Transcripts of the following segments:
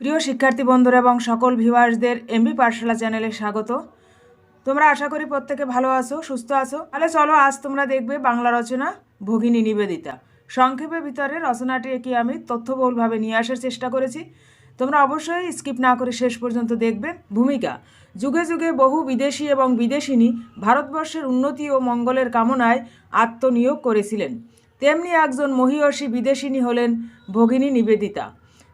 প্রিয় শিক্ষার্থী বন্ধুরা এবং সকল ভিউয়ার্সদের এমবি পাঠশালা চ্যানেলে স্বাগত। তোমরা আশা করি প্রত্যেকে ভালো আছো, সুস্থ আছো। তাহলে চলো, আজ তোমরা দেখবে বাংলা রচনা, ভগিনী নিবেদিতা। সংক্ষেপে ভিতরে রচনাটি কি আমি তথ্যবহুলভাবে নিয়ে আসার চেষ্টা করেছি। তোমরা অবশ্যই স্কিপ না করে শেষ পর্যন্ত দেখবে। ভূমিকা, যুগে যুগে বহু বিদেশি এবং বিদেশিনী ভারতবর্ষের উন্নতি ও মঙ্গলের কামনায় আত্মনিয়োগ করেছিলেন। তেমনি একজন মহিয়সী বিদেশিনী হলেন ভগিনী নিবেদিতা।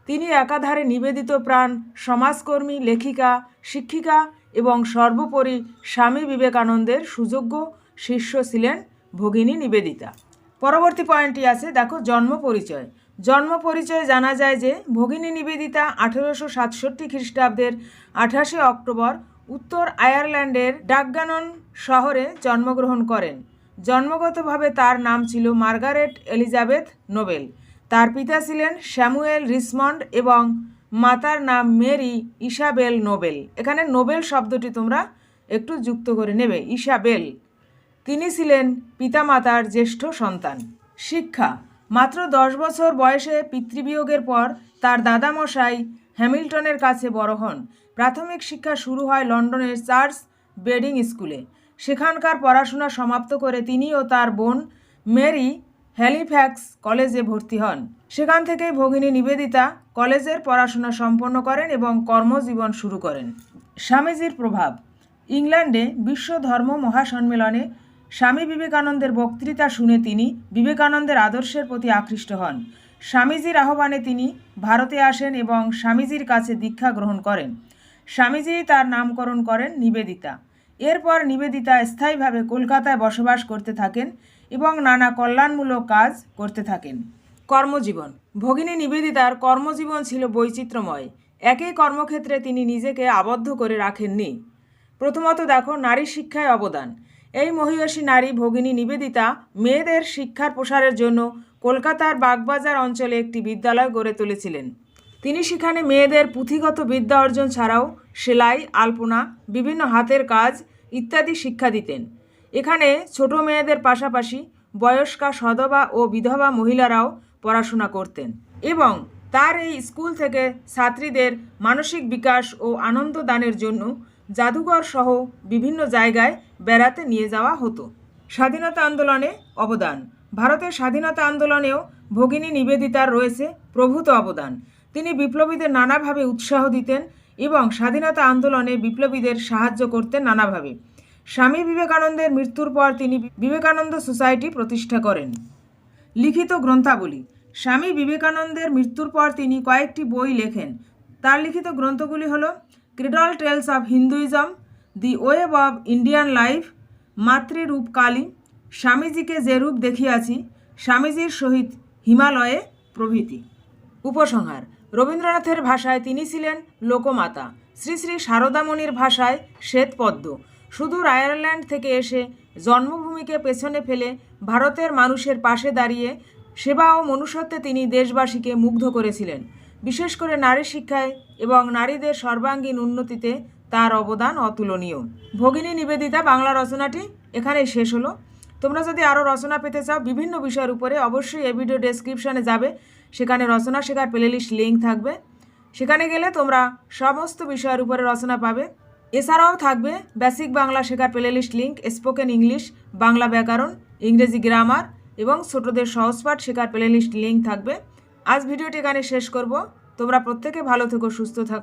তিনি একাধারে নিবেদিত প্রাণ, সমাজকর্মী, লেখিকা, শিক্ষিকা এবং সর্বোপরি স্বামী বিবেকানন্দের সুযোগ্য শিষ্য ছিলেন ভগিনী নিবেদিতা। পরবর্তী পয়েন্টটি আছে, দেখো, জন্ম পরিচয়। জন্ম পরিচয়ে জানা যায় যে, ভগিনী নিবেদিতা আঠেরোশো সাতষট্টি খ্রিস্টাব্দের আঠাশে অক্টোবর উত্তর আয়ারল্যান্ডের ডাকগানন শহরে জন্মগ্রহণ করেন। জন্মগতভাবে তার নাম ছিল মার্গারেট এলিজাবেথ নোবেল। তার পিতা ছিলেন স্যামুয়েল রিসমন্ড এবং মাতার নাম মেরি ইসাবেল নোবেল। এখানে নোবেল শব্দটি তোমরা একটু যুক্ত করে নেবে। ইসাবেল। তিনি ছিলেন পিতামাতার জ্যেষ্ঠ সন্তান। শিক্ষা। মাত্র দশ বছর বয়সে পিতৃবিয়োগের পর তার দাদামশাই হ্যামিল্টনের কাছে বড় হন। প্রাথমিক শিক্ষা শুরু হয় লন্ডনের চার্চ বেডিং স্কুলে। সেখানকার পড়াশোনা সমাপ্ত করে তিনি ও তার বোন মেরি হ্যালিফ্যাক্স কলেজে ভর্তি হন। সেখান থেকেই ভগিনী নিবেদিতা কলেজের পড়াশোনা সম্পন্ন করেন এবং কর্মজীবন শুরু করেন। স্বামীজির প্রভাব। ইংল্যান্ডে বিশ্ব ধর্ম মহাসম্মেলনে স্বামী বিবেকানন্দের বক্তৃতা শুনে তিনি বিবেকানন্দের আদর্শের প্রতি আকৃষ্ট হন। স্বামীজির আহ্বানে তিনি ভারতে আসেন এবং স্বামীজির কাছে দীক্ষা গ্রহণ করেন। স্বামীজি তার নামকরণ করেন নিবেদিতা। এরপর নিবেদিতা স্থায়ীভাবে কলকাতায় বসবাস করতে থাকেন এবং নানা কল্যাণমূলক কাজ করতে থাকেন। কর্মজীবন। ভগিনী নিবেদিতার কর্মজীবন ছিল বৈচিত্র্যময়। একই কর্মক্ষেত্রে তিনি নিজেকে আবদ্ধ করে রাখেননি। প্রথমত দেখো নারী শিক্ষায় অবদান। এই মহিয়সী নারী ভগিনী নিবেদিতা মেয়েদের শিক্ষার প্রসারের জন্য কলকাতার বাগবাজার অঞ্চলে একটি বিদ্যালয় গড়ে তুলেছিলেন। তিনি সেখানে মেয়েদের পুঁথিগত বিদ্যা অর্জন ছাড়াও সেলাই, আলপনা, বিভিন্ন হাতের কাজ ইত্যাদি শিক্ষা দিতেন। এখানে ছোট মেয়েদের পাশাপাশি বয়স্কা সধবা ও বিধবা মহিলারাও পড়াশোনা করতেন এবং তার এই স্কুল থেকে ছাত্রীদের মানসিক বিকাশ ও আনন্দ দানের জন্য জাদুঘর সহ বিভিন্ন জায়গায় বেড়াতে নিয়ে যাওয়া হতো। স্বাধীনতা আন্দোলনে অবদান। ভারতের স্বাধীনতা আন্দোলনেও ভগিনী নিবেদিতার রয়েছে প্রভূত অবদান। তিনি বিপ্লবীদের নানাভাবে উৎসাহ দিতেন এবং স্বাধীনতা আন্দোলনে বিপ্লবীদের সাহায্য করতেন নানাভাবে। স্বামী বিবেকানন্দের মৃত্যুর পর তিনি বিবেকানন্দ সোসাইটি প্রতিষ্ঠা করেন। লিখিত গ্রন্থাবলী। স্বামী বিবেকানন্দের মৃত্যুর পর তিনি কয়েকটি বই লেখেন। তার লিখিত গ্রন্থগুলি হল cradle tales of Hinduism, the web of Indian life মাতৃরূপ Kali, স্বামীজিকে যে রূপ দেখিয়াছি, স্বামীজির সহিত হিমালয়ে প্রভৃতি। উপসংহার। রবীন্দ্রনাথের ভাষায় তিনি ছিলেন লোকমাতা। শ্রী শ্রী সারদামণির ভাষায় শ্বেতপদ্ম সুদূর আয়ারল্যান্ড থেকে এসে জন্মভূমিকে পেছনে ফেলে ভারতের মানুষের পাশে দাঁড়িয়ে সেবা ও মনুষ্যত্বে তিনি দেশবাসীকে মুগ্ধ করেছিলেন। বিশেষ করে নারী শিক্ষায় এবং নারীদের সর্বাঙ্গীন উন্নতিতে তার অবদান অতুলনীয়। ভগিনী নিবেদিতা বাংলা রচনাটি এখানেই শেষ হলো। তোমরা যদি আরও রচনা পেতে চাও, বিভিন্ন বিষয়ের উপরে অবশ্যই এই ভিডিও ডেসক্রিপশানে যাবে। সেখানে রচনা শেখার প্লেলিস্ট লিঙ্ক থাকবে। সেখানে গেলে তোমরা সমস্ত বিষয়ের উপরে রচনা পাবে। এছাড়াও থাকবে বেসিক বাংলা শেখার playlist link spoken English Bangla ব্যাকরণ, ইংরেজি গ্রামার এবং ছোটদের সহজপাঠ শেখার প্লেলিস্ট লিঙ্ক থাকবে। আজ ভিডিওটি এখানে শেষ করব। তোমরা প্রত্যেকে ভালো থেকো, সুস্থ থাকো।